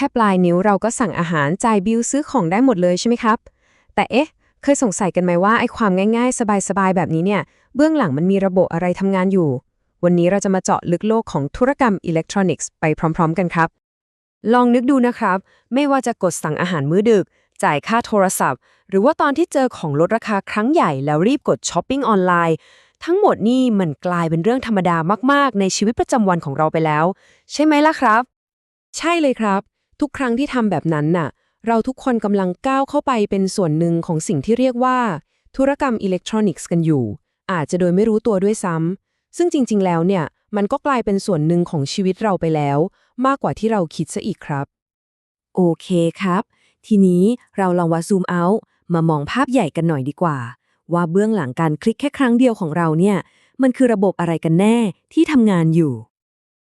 ค่ปลายนิ้วเราก็สั่งอาหารจ่ายบิลซื้อของได้หมดเลยใช่ไหมครับ แต่เอ๊ะ เคยสงสัยกันไหมว่าไอ้ความง่ายๆ สบายๆ แบบนี้เนี่ยเบื้องหลังมันมีระบบอะไรทำงานอยู่ วันนี้เราจะมาเจาะลึกโลกของธุรกรรมอิเล็กทรอนิกส์ไปพร้อม ๆ กันครับ ลองนึกดูนะครับ ไม่ว่าจะกดสั่งอาหารมื้อดึก จ่ายค่าโทรศัพท์ หรือว่าตอนที่เจอของลดราคาครั้งใหญ่แล้วรีบกดช้อปปิ้งออนไลน์ทั้งหมดนี่มันกลายเป็นเรื่องธรรมดามาก ๆ ในชีวิตประจำวันของเราไปแล้ว ใช่ไหมล่ะครับ ใช่เลยครับ ทุกครั้งที่ทำแบบนั้นน่ะ เราทุกคนกำลังก้าวเข้าไปเป็นส่วนหนึ่งของสิ่งที่เรียกว่า ธุรกรรมอิเล็กทรอนิกส์กันอยู่ อาจจะโดยไม่รู้ตัวด้วยซ้ำซึ่งจริง ๆ แล้วเนี่ย มันก็กลายเป็นส่วนหนึ่งของชีวิตเราไปแล้ว มากกว่าที่เราคิดซะอีกครับ โอเคครับ ทีนี้เราลองว่าซูมเอาท์มามองภาพใหญ่กันหน่อยดีกว่า ว่าเบื้องหลังการคลิกแค่ครั้งเดียวของเราเนี่ย มันคือระบบอะไรกันแน่ที่ทำงานอยู่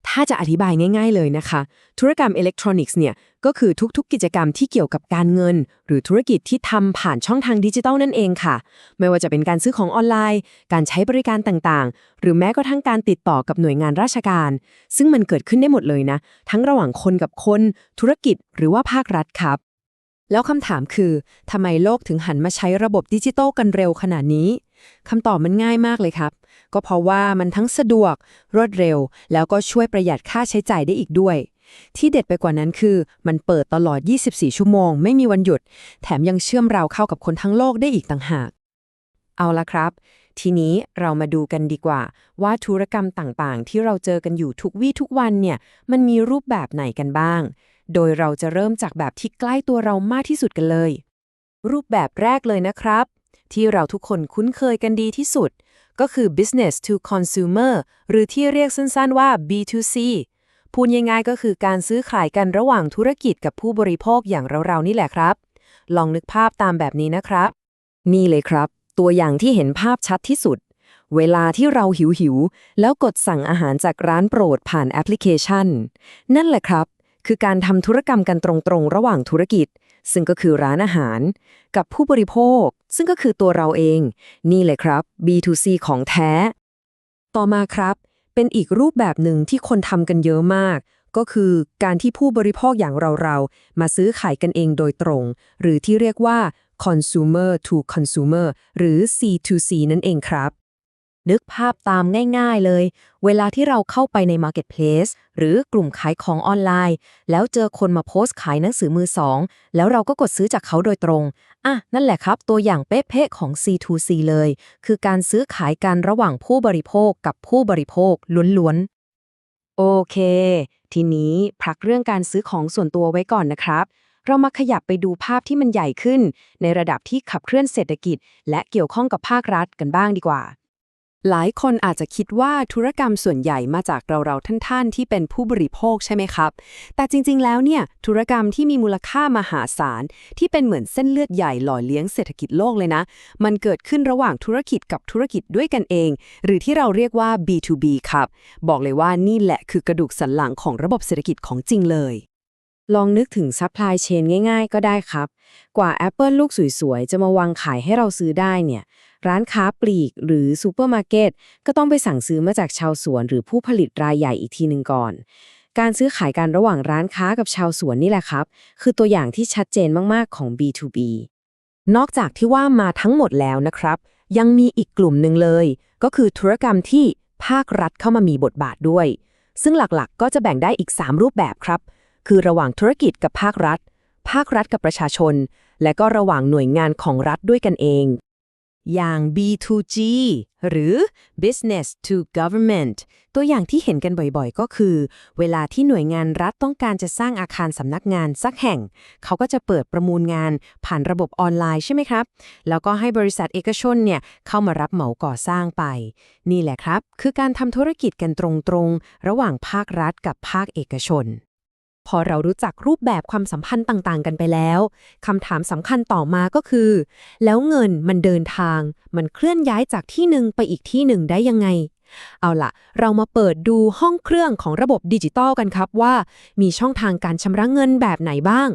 ถ้าจะอธิบายง่ายๆเลยนะคะ ธุรกรรมอิเล็กทรอนิกส์เนี่ย ก็คือทุกๆ กิจกรรมที่เกี่ยวกับการเงิน หรือธุรกิจที่ทำผ่านช่องทางดิจิทัลนั่นเองค่ะ ไม่ว่าจะเป็นการซื้อของออนไลน์ การใช้บริการต่างๆ หรือแม้กระทั่งการติดต่อกับหน่วยงานราชการ ซึ่งมันเกิดขึ้นได้หมดเลยนะ ทั้งระหว่างคนกับคน ธุรกิจหรือว่าภาครัฐครับ แล้วคำถามคือทำไมโลกถึงหันมาใช้ระบบดิจิทัลกันเร็วขนาดนี้ คำตอบมันง่ายมากเลยครับ ก็เพราะว่ามันทั้งสะดวก รวดเร็ว แล้วก็ช่วยประหยัดค่าใช้จ่ายได้อีกด้วย ที่เด็ดไปกว่านั้นคือ มันเปิดตลอด 24 ชั่วโมง ไม่มีวันหยุด แถมยังเชื่อมเราเข้ากับคนทั้งโลกได้อีกต่างหาก เอาละครับ ทีนี้เรามาดูกันดีกว่า ว่าธุรกรรมต่างๆ ที่เราเจอกันอยู่ทุกวี่ทุกวันเนี่ย มันมีรูปแบบไหนกันบ้าง โดยเราจะเริ่มจากแบบที่ใกล้ตัวเรามากที่สุดกันเลยรูปแบบแรกเลยนะครับ ที่เราทุกคนคุ้นเคยกันดีที่สุด ก็คือ business to consumer หรือที่เรียกสั้นๆว่า B2C พูดง่ายๆก็คือการซื้อขายกันระหว่างธุรกิจกับผู้บริโภคอย่างเราๆนี่แหละครับ ลองนึกภาพตามแบบนี้นะครับ นี่เลยครับ ตัวอย่างที่เห็นภาพชัดที่สุด เวลาที่เราหิวหิวๆแล้วกดสั่งอาหารจากร้านโปรดผ่านแอปพลิเคชัน นั่นแหละครับ คือการทำธุรกรรมกันตรงๆ ระหว่างธุรกิจ ซึ่งก็คือร้านอาหาร กับผู้บริโภค ซึ่งก็คือตัวเราเอง นี่เลยครับ B2C ของแท้ ต่อมาครับ เป็นอีกรูปแบบหนึ่งที่คนทำกันเยอะมาก ก็คือการที่ผู้บริโภคอย่างเราๆ มาซื้อขายกันเองโดยตรง หรือที่เรียกว่า consumer to consumer หรือ C2C นั่นเองครับ นึกภาพตามง่ายๆเลย เวลาที่เราเข้าไปใน Marketplace หรือกลุ่มขายของออนไลน์ แล้วเจอคนมาโพสต์ขายหนังสือมือสอง แล้วเราก็กดซื้อจากเขาโดยตรง อะ นั่นแหละครับ ตัวอย่างเป๊ะๆของ C2C เลย คือการซื้อขายกันระหว่างผู้บริโภคกับผู้บริโภคล้วนๆ โอเค ทีนี้พักเรื่องการซื้อของส่วนตัวไว้ก่อนนะครับเรามาขยับไปดูภาพที่มันใหญ่ขึ้น ในระดับที่ขับเคลื่อนเศรษฐกิจ และเกี่ยวข้องกับภาครัฐกันบ้างดีกว่า หลายคนอาจจะคิดว่าธุรกรรมส่วนใหญ่มาจากเราๆท่านๆ ที่เป็นผู้บริโภคใช่ไหมครับ แต่จริงๆ แล้วเนี่ย ธุรกรรมที่มีมูลค่ามหาศาล ที่เป็นเหมือนเส้นเลือดใหญ่หล่อเลี้ยงเศรษฐกิจโลกเลยนะ มันเกิดขึ้นระหว่างธุรกิจกับธุรกิจด้วยกันเอง หรือที่เราเรียกว่า B2B ครับ บอกเลยว่านี่แหละคือกระดูกสันหลังของระบบเศรษฐกิจของจริงเลยลองนึกถึงซัพพลายเชนง่ายๆ ก็ได้ครับ กว่า Apple ลูกสวยๆ จะมาวางขายให้เราซื้อได้เนี่ย ร้านค้าปลีกหรือซูเปอร์มาร์เก็ตก็ต้องไปสั่งซื้อมาจากชาวสวนหรือผู้ผลิตรายใหญ่อีกทีหนึ่งก่อน การซื้อขายกันระหว่างร้านค้ากับชาวสวนนี่แหละครับ คือตัวอย่างที่ชัดเจนมาก ๆ ของ B2B นอกจากที่ว่ามาทั้งหมดแล้วนะครับ ยังมีอีกกลุ่มหนึ่งเลย ก็คือธุรกรรมที่ภาครัฐเข้ามามีบทบาทด้วย ซึ่งหลักๆ ก็จะแบ่งได้อีก 3 รูปแบบครับ คือระหว่างธุรกิจกับภาครัฐ ภาครัฐกับประชาชน และก็ระหว่างหน่วยงานของรัฐด้วยกันเอง อย่าง B2G หรือ Business to Government ตัวอย่างที่เห็นกันบ่อยๆ ก็คือ เวลาที่หน่วยงานรัฐต้องการจะสร้างอาคารสำนักงานสักแห่ง เขาก็จะเปิดประมูลงานผ่านระบบออนไลน์ใช่ไหมครับ แล้วก็ให้บริษัทเอกชนเนี่ยเข้ามารับเหมาก่อสร้างไป นี่แหละครับ คือการทำธุรกิจกันตรงๆ ระหว่างภาครัฐกับภาคเอกชน พอเรารู้จักรูปแบบความสัมพันธ์ต่างๆ กันไปแล้วคำถามสำคัญต่อมาก็คือ แล้วเงินมันเดินทาง มันเคลื่อนย้ายจากที่หนึ่งไปอีกที่หนึ่งได้ยังไง เอาล่ะ เรามาเปิดดูห้องเครื่องของระบบดิจิตอลกันครับว่า มีช่องทางการชำระเงินแบบไหนบ้าง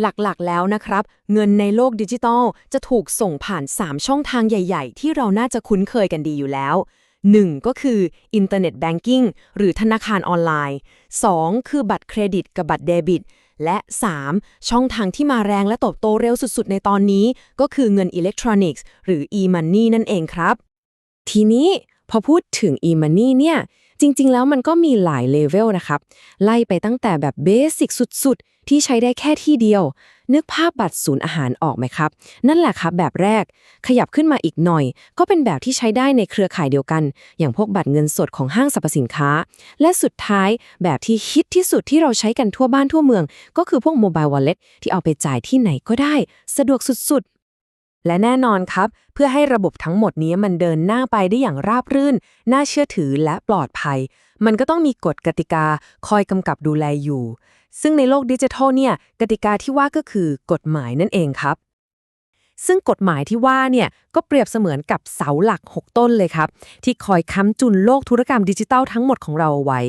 หลักๆแล้วนะครับ เงินในโลกดิจิทัลจะถูกส่งผ่าน 3 ช่องทางใหญ่ ๆ ที่เราน่าจะคุ้นเคยกันดีอยู่แล้ว 1. ก็คืออินเทอร์เน็ตแบงกิ้งหรือธนาคารออนไลน์ 2. คือบัตรเครดิตกับบัตรเดบิต และ 3. ช่องทางที่มาแรงและเติบโตเร็วสุดๆ ในตอนนี้ ก็คือเงินอิเล็กทรอนิกส์หรือ e-money นั่นเองครับ ทีนี้พอพูดถึง e-money เนี่ย จริงๆ แล้วมันก็มีหลายเลเวลนะครับ ไล่ไปตั้งแต่แบบเบสิกสุดๆ ที่ใช้ได้แค่ที่เดียว นึกภาพบัตรศูนย์อาหารออกไหมครับ นั่นแหละครับแบบแรก ขยับขึ้นมาอีกหน่อย ก็เป็นแบบที่ใช้ได้ในเครือข่ายเดียวกัน อย่างพวกบัตรเงินสดของห้างสรรพสินค้า และสุดท้ายแบบที่ฮิตที่สุดที่เราใช้กันทั่วบ้านทั่วเมือง ก็คือพวกโมบายวอลเล็ตที่เอาไปจ่ายที่ไหนก็ได้ สะดวกสุดๆ และแน่นอนครับ เพื่อให้ระบบทั้งหมดนี้มันเดินหน้าไปได้อย่างราบรื่น น่าเชื่อถือและปลอดภัย มันก็ต้องมีกฎกติกาคอยกำกับดูแลอยู่ ซึ่งในโลกดิจิทัลเนี่ยกติกาที่ว่าก็คือกฎหมายนั่นเองครับ ซึ่งกฎหมายที่ว่าเนี่ยก็เปรียบเสมือนกับเสาหลัก 6 ต้นเลยครับ ที่คอยค้ำจุนโลกธุรกรรมดิจิทัลทั้งหมดของเราเอาไว้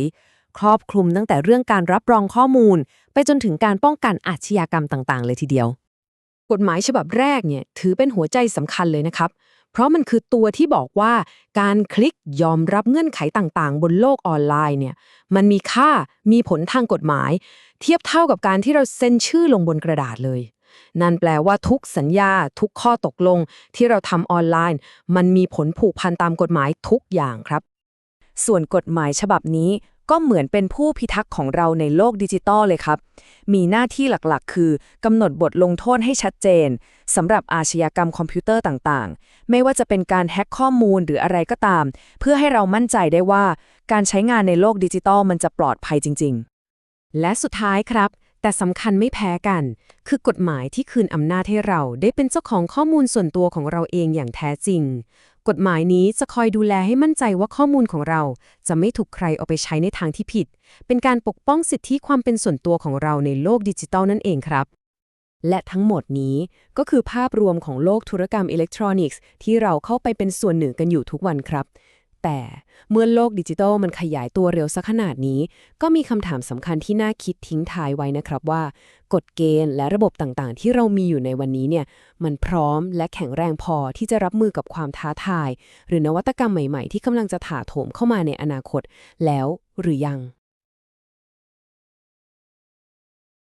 ครอบคลุมตั้งแต่เรื่องการรับรองข้อมูล ไปจนถึงการป้องกันอาชญากรรมต่าง ๆ เลยทีเดียว กฎหมายฉบับแรกเนี่ยถือเป็นหัวใจสำคัญเลยนะครับ เพราะมันคือตัวที่บอกว่าการคลิกยอมรับเงื่อนไขต่างๆ บนโลกออนไลน์เนี่ยมันมีค่ามีผลทางกฎหมาย เทียบเท่ากับการที่เราเซ็นชื่อลงบนกระดาษเลย นั่นแปลว่าทุกสัญญา ทุกข้อตกลงที่เราทำออนไลน์ มันมีผลผูกพันตามกฎหมายทุกอย่างครับส่วนกฎหมายฉบับนี้ ก็เหมือนเป็นผู้พิทักษ์ของเราในโลกดิจิตอลเลยครับ มีหน้าที่หลักๆ คือกำหนดบทลงโทษให้ชัดเจนสำหรับอาชญากรรมคอมพิวเตอร์ต่างๆ ไม่ว่าจะเป็นการแฮ็กข้อมูลหรืออะไรก็ตาม เพื่อให้เรามั่นใจได้ว่า การใช้งานในโลกดิจิตอลมันจะปลอดภัยจริง ๆ และสุดท้ายครับ แต่สำคัญไม่แพ้กัน คือกฎหมายที่คืนอำนาจให้เราได้เป็นเจ้าของข้อมูลส่วนตัวของเราเองอย่างแท้จริง กฎหมายนี้จะคอยดูแลให้มั่นใจว่าข้อมูลของเรา จะไม่ถูกใครเอาไปใช้ในทางที่ผิด เป็นการปกป้องสิทธิความเป็นส่วนตัวของเราในโลกดิจิทัลนั่นเองครับ และทั้งหมดนี้ก็คือภาพรวมของโลกธุรกรรมอิเล็กทรอนิกส์ที่เราเข้าไปเป็นส่วนหนึ่งกันอยู่ทุกวันครับ แต่เมื่อโลกดิจิทัลมันขยายตัวเร็วสักขนาดนี้ ก็มีคำถามสำคัญที่น่าคิดทิ้งท้ายไว้นะครับว่า กฎเกณฑ์และระบบต่างๆ ที่เรามีอยู่ในวันนี้เนี่ยมันพร้อมและแข็งแรงพอที่จะรับมือกับความท้าทาย หรือนวัตกรรมใหม่ ๆ ที่กำลังจะถาโถมเข้ามาในอนาคต แล้วหรือยัง